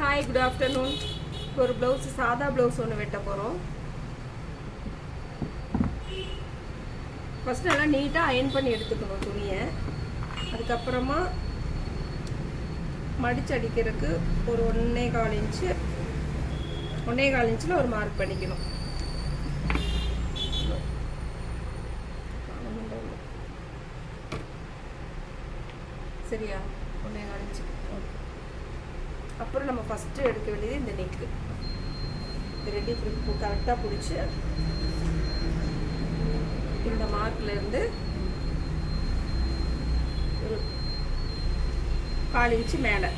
Hi good afternoon ஒரு blouse சாதா blouse ஒன்று வெட்ட போகிறோம் ஃபஸ்ட்டு நல்லா நீட்டாக அயன் பண்ணி எடுத்துக்கணும் துணியை. அதுக்கப்புறமா மடிச்சு அடிக்கிறதுக்கு ஒரு ஒன்றே கால் இன்ச்சு ஒன்றே கால் இன்ச்சில் ஒரு மார்க் பண்ணிக்கணும். சரியா? ஒன்றே கால் இன்ச்சு அப்புறம் நம்ம ஃபஸ்ட்டு எடுக்க வேண்டியது இந்த நெக்கு இது ரெண்டு இப்படி கரெக்டாக பிடிச்சி இந்த மார்க்ல இருந்து ஒரு கால் இன்ச்சு மேலே.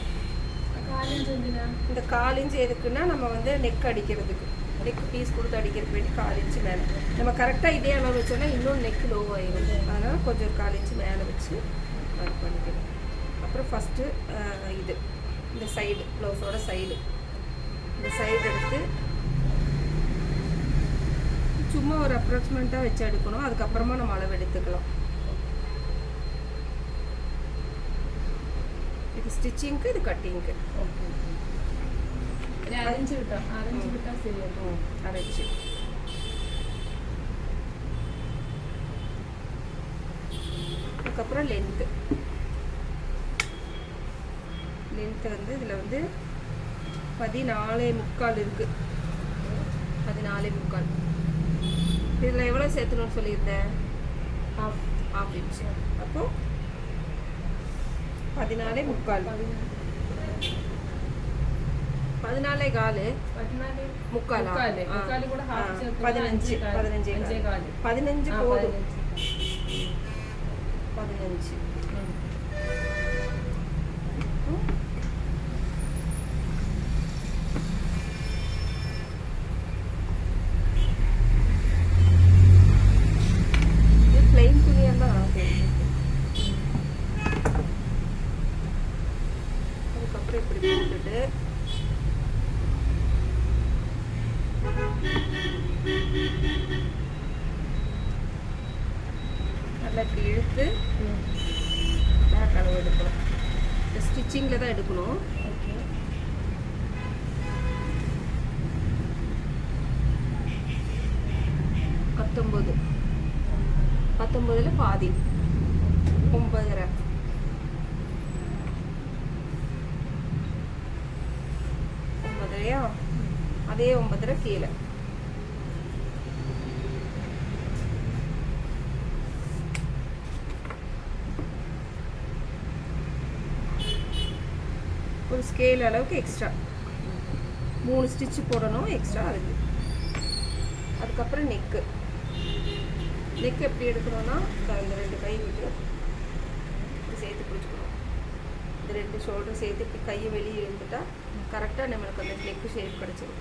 இந்த கால் இன்ச்சு எதுக்குன்னா நம்ம வந்து நெக் அடிக்கிறதுக்கு. நெக் பீஸ் கொடுத்து அடிக்கிறதுக்கு வேண்டி கால் இன்ச்சு மேலே. நம்ம கரெக்டாக இதே அளவு வச்சோன்னா இன்னும் நெக் லோ ஆயிடும் அதனால் கொஞ்சம் கால் இன்ச்சு மேலே வச்சு மார்க் பண்ணிக்கணும். அப்புறம் ஃபஸ்ட்டு இது. இந்த சைடு ப்ளவுஸோட சைடு இந்த சைடு எடுத்து சும்மா ஒரு அப்ராக்சிமேட்டாக வச்சு எடுக்கணும். அதுக்கப்புறமா நம்ம அளவு எடுத்துக்கலாம். இது ஸ்டிச்சிங்க்கு இது கட்டிங்க்கு அரைஞ்சு விட்டா அரைஞ்சு விட்டா சரியா அரைச்சி. அதுக்கப்புறம் லென்த்து லென்த்து வந்து இதில் வந்து பதினாலே முக்கால் இருக்குது பதினாலே முக்கால். இதில் எவ்வளோ சேர்த்தணும்னு சொல்லியிருந்தேன்? ஹாஃப் ஆஃப் இன்ச் அப்போ பதினாலே முக்கால். பதினாலே காலு. முக்காலா. பதினஞ்சு. பதினஞ்சே. பதினஞ்சு போதும். பதினஞ்சு. பதினஞ்சு ம். ம். இது பிளெயின் துணியாக தான் அதுக்கப்புறம் இப்படி போட்டுட்டு நல்லா இப்படி இழுத்து. பேக் அளவு எடுக்கணும். இந்த ஸ்டிச்சிங்கில் தான் எடுக்கணும். ஓகே பத்தொம்பது பத்தொம்பதுல பாதி. ஒன்பதரை. ஒன்பதரையா? அதே ஒன்பதரை கீழே. ஒரு ஸ்கேல் அளவுக்கு எக்ஸ்ட்ரா மூணு ஸ்டிச் போடணும் எக்ஸ்ட்ரா அதுக்கு அதுக்கப்புறம் நெக்கு நெக் எப்படி எடுக்கணும்னா க- இந்த ரெண்டு கை விட்டு சேர்த்து பிடிச்சிக்கணும். இந்த ரெண்டு ஷோல்டர் சேர்த்து இப்படி கையை வெளியே இழுத்துட்டா கரெக்டாக நம்மளுக்கு அந்த நெக்கு ஷேப் கிடச்சிரும்.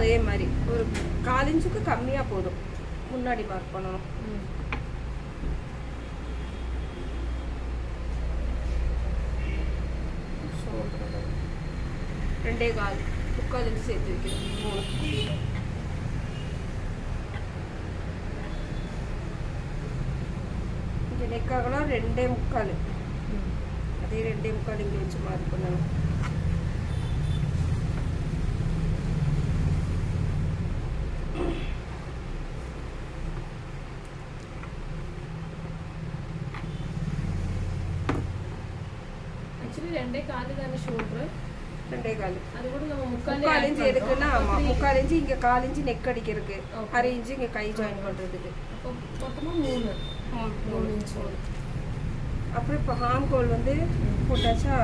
அதே மாதிரி ஒரு கால் இன்ச்சுக்கு கம்மியாக போதும். முன்னாடி மார்க் பண்ணணும். ரெண்டே கால். முக்கால் இன்ச்சு சேர்த்து வைக்கணும். மூணு. இங்கே நெக்காகலாம் ரெண்டே முக்கால். அதே ரெண்டே முக்கால் இங்கே வச்சு மார்க் பண்ணணும். ரெண்டே காலு தானே ஷோல்டர் ரெண்டே கால் அது கூட நம்ம முக்காலே இன்ச்சு ஆமாம் அப்படி- முக்கால் இன்ச்சு இங்கே கால் இன்ச்சு நெக் அடிக்கிறதுக்கு. அரை இன்ச்சு இங்கே கை ஜாயின் பண்ணுறதுக்கு மூணு மூணு இன்ச்சு அப்புறம் இப்போ ஹாம் கோல் வந்து போட்டாச்சா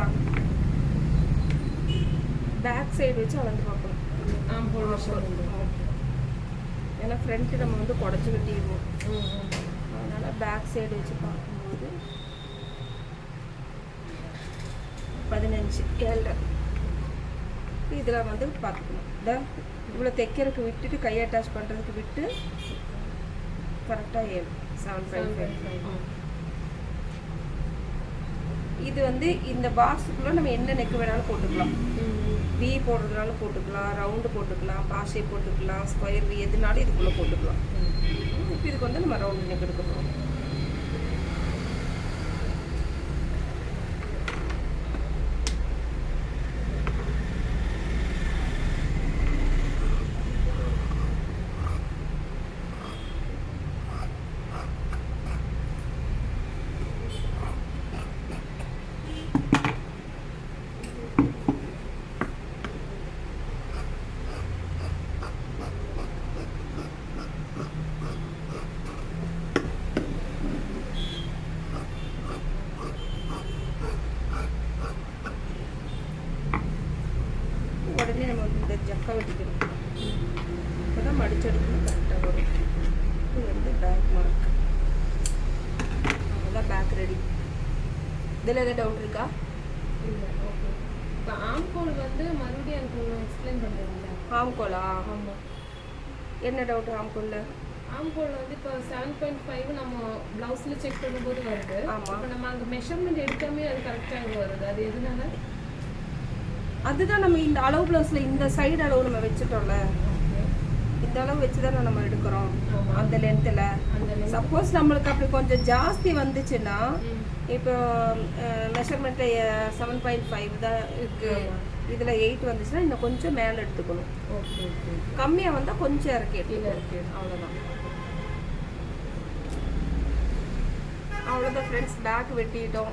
பேக் சைடு வச்சு அளந்து பார்க்கணும் ஆம் போல் வருஷம் ஏன்னா ஃப்ரண்ட்டு நம்ம வந்து குடச்சி கட்டிடுவோம். அதனால் பேக் சைடு வச்சு பார்க்கும்போது பதினஞ்சு ஏழரை இதில் வந்து பார்த்துக்கணும். இந்த இவ்வளோ தைக்கிறதுக்கு விட்டுட்டு கை அட்டாச் பண்ணுறதுக்கு விட்டு கரெக்டாக ஏழு. Seven Seven five. இது வந்து இந்த பாக்ஸுக்குள்ளே நம்ம என்ன நெக் வேணாலும் போட்டுக்கலாம். வி போடுறதுனாலும் போட்டுக்கலாம் ரவுண்டு போட்டுக்கலாம் பாஷை போட்டுக்கலாம் ஸ்கொயர் வி எதுனாலும் இதுக்குள்ளே போட்டுக்கலாம். இப்போ இதுக்கு வந்து நம்ம ரவுண்டு நெக் எடுக்க போகிறோம் உடனே நம்ம வந்து இந்த ஜக்கா வெட்டிக்கணும் இப்போ தான் மடிச்செடுக்கணும் கரெக்டாக வரும். இது வந்து பேக் மார்க் அவ்வளோதான் பேக் ரெடி இதில் எதாவது டவுட் இருக்கா? இல்ல, okay. இப்ப ஆம்கோல் வந்து மறுபடியும் எனக்கு எக்ஸ்பிளைன் பண்ணுறீங்களா ஆம்கோலா ஆமாம் என்ன டவுட் ஆம்கோல்ல ஆம்கோல் வந்து இப்போ செவன் பாயிண்ட் ஃபைவ் நம்ம ப்ளவுஸில் செக் பண்ணும்போது வருது. ஆமா. இப்போ நம்ம அங்கே மெஷர்மெண்ட் எடுக்காமே அது கரெக்டாக வருது. அது எதனால? அதுதான் நம்ம இந்த அளவு ப்ளவுஸில் இந்த சைடு அளவு நம்ம வச்சுட்டோம்ல இந்த அளவு வச்சு தானே நம்ம எடுக்கிறோம். அந்த லென்த்தில். சப்போஸ் நம்மளுக்கு அப்படி கொஞ்சம் ஜாஸ்தி வந்துச்சுன்னா. இப்போ மெஷர்மெண்ட்டில் செவன் பாயிண்ட் ஃபைவ் தான் இருக்கு ஆமா. இதில் எயிட் வந்துச்சுன்னா இன்னும் கொஞ்சம் மேலே எடுத்துக்கணும் ஓகே ஓகே கம்மியாக வந்தால் கொஞ்சம் இறக்கி இருக்கு அவ்வளோதான் அவ்வளோதான் ஃப்ரெண்ட்ஸ் பேக் வெட்டிட்டோம்